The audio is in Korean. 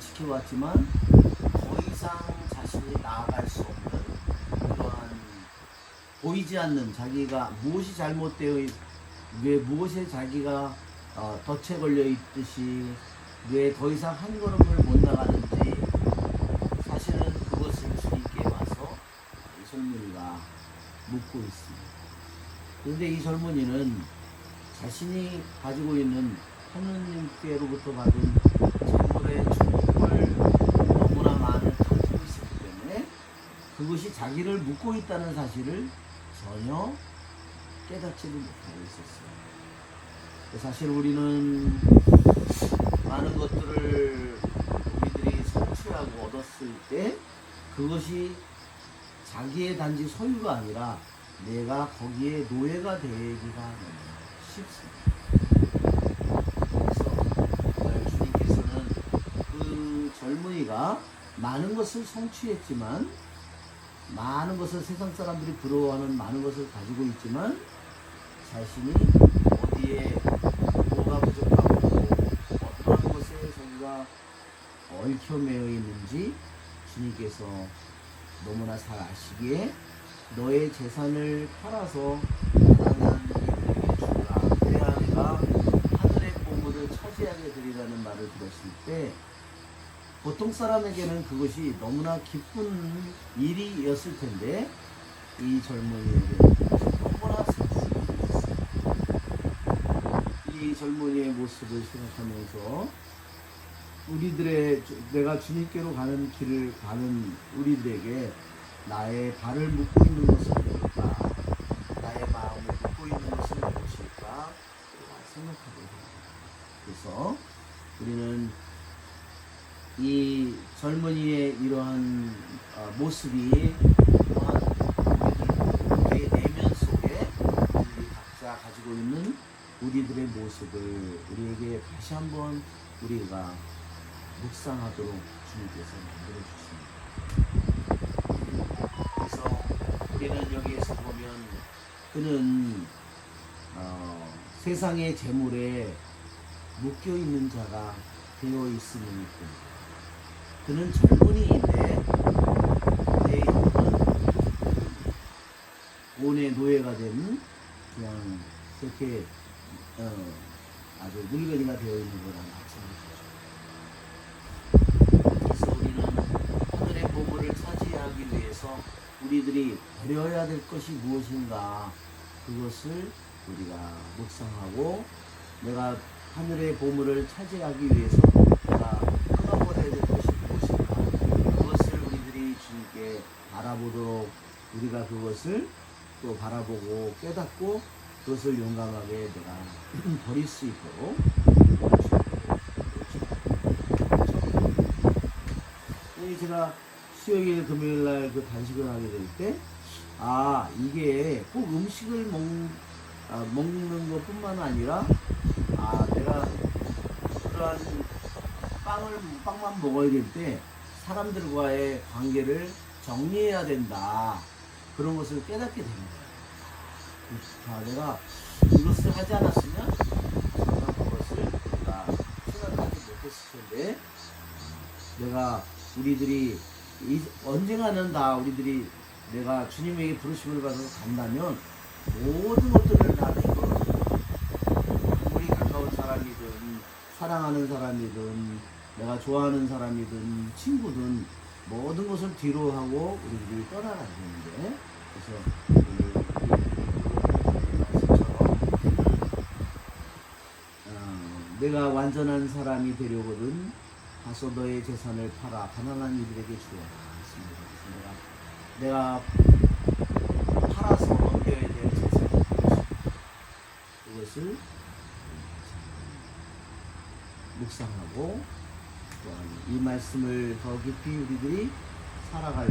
지켜왔지만 더 이상 자신이 나아갈 수 없는 그러한 보이지 않는 자기가 무엇이 잘못되어 있, 왜 무엇에 자기가 어, 덫에 걸려 있듯이 왜 더 이상 한 걸음을 못 나가는지 사실은 그것을 주님께 와서 이 젊은이가 묻고 있습니다. 그런데 이 젊은이는 자신이 가지고 있는 하느님께로부터 받은 재물의 축복을 너무나 많이 가지고 있었기 때문에 그것이 자기를 묶고 있다는 사실을 전혀 깨닫지를 못하고 있었어요. 사실 우리는 많은 것들을 우리들이 성취하고 얻었을 때 그것이 자기의 단지 소유가 아니라 내가 거기에 노예가 되기가 쉽습니다. 그래서 주님께서는 그 젊은이가 많은 것을 성취했지만 많은 것을 세상 사람들이 부러워하는 많은 것을 가지고 있지만 자신이 어디에 뭐가 부족하고 어떠한 것에 자기가 얽혀 매여 있는지 주님께서 너무나 잘 아시기에 너의 재산을 팔아서 가난한 이들에게 주라. 그래야 내가 하늘의 보물을 차지하게 되리라는 말을 들었을 때 보통 사람에게는 그것이 너무나 기쁜 일이었을 텐데 이 젊은이에게는 그것이 너무나 슬픈 일이었어요. 이 젊은이의 모습을 생각하면서 우리들의 내가 주님께로 가는 길을 가는 우리들에게 나의 발을 묶고 있는 것은 무엇일까? 나의 마음을 묶고 있는 것은 무엇일까? 생각하게 됩니다. 그래서 우리는 이 젊은이의 이러한 어, 모습이 또한 우리의 내면 속에 우리 각자 가지고 있는 우리들의 모습을 우리에게 다시 한번 우리가 묵상하도록 주님께서 만들어 주십니다. 그래서 우리는 여기에서 보면 그는 어, 세상의 재물에 묶여 있는 자가 되어 있음을 입고 그는 젊은이인데 내 영혼은 돈의 노예가 된 그냥 그렇게 어, 아주 늙은이가 되어 있는 거랑 마찬가지죠. 그래서 우리는 하늘의 보물을 차지하기 위해서 우리들이 버려야 될 것이 무엇인가 그것을 우리가 묵상하고 내가 하늘의 보물을 차지하기 위해서 내가 끊어버려야 될 것이 무엇인가 그것을 우리들이 주님께 바라보도록 우리가 그것을 또 바라보고 깨닫고 그것을 용감하게 내가 버릴 수 있도록 이 제가 수요일 금요일 날 그 단식을 하게 될 때 아 이게 꼭 음식을 먹, 아, 먹는 것뿐만 아니라 아 내가 그러한 빵을 빵만 먹어야 될 때 사람들과의 관계를 정리해야 된다 그런 것을 깨닫게 됩니다. 아, 내가 이것을 하지 않았으면 정말 그것을 내가 생각하지 못했을 텐데 내가 우리들이 이, 언젠가는 다 우리들이 내가 주님에게 부르심을 받아서 간다면 모든 것들을 다 내걸어 아무리 가까운 사람이든 사랑하는 사람이든 내가 좋아하는 사람이든 친구든 모든 것을 뒤로 하고 우리들이 떠나가야 되는데 그래서 어, 내가 완전한 사람이 되려거든 가서 너의 재산을 팔아 가난한 이들에게 주어라 내가 팔아서 넘겨야 될 무엇인가 그것을 묵상하고 이 말씀을 더 깊이 우리들이 살아갈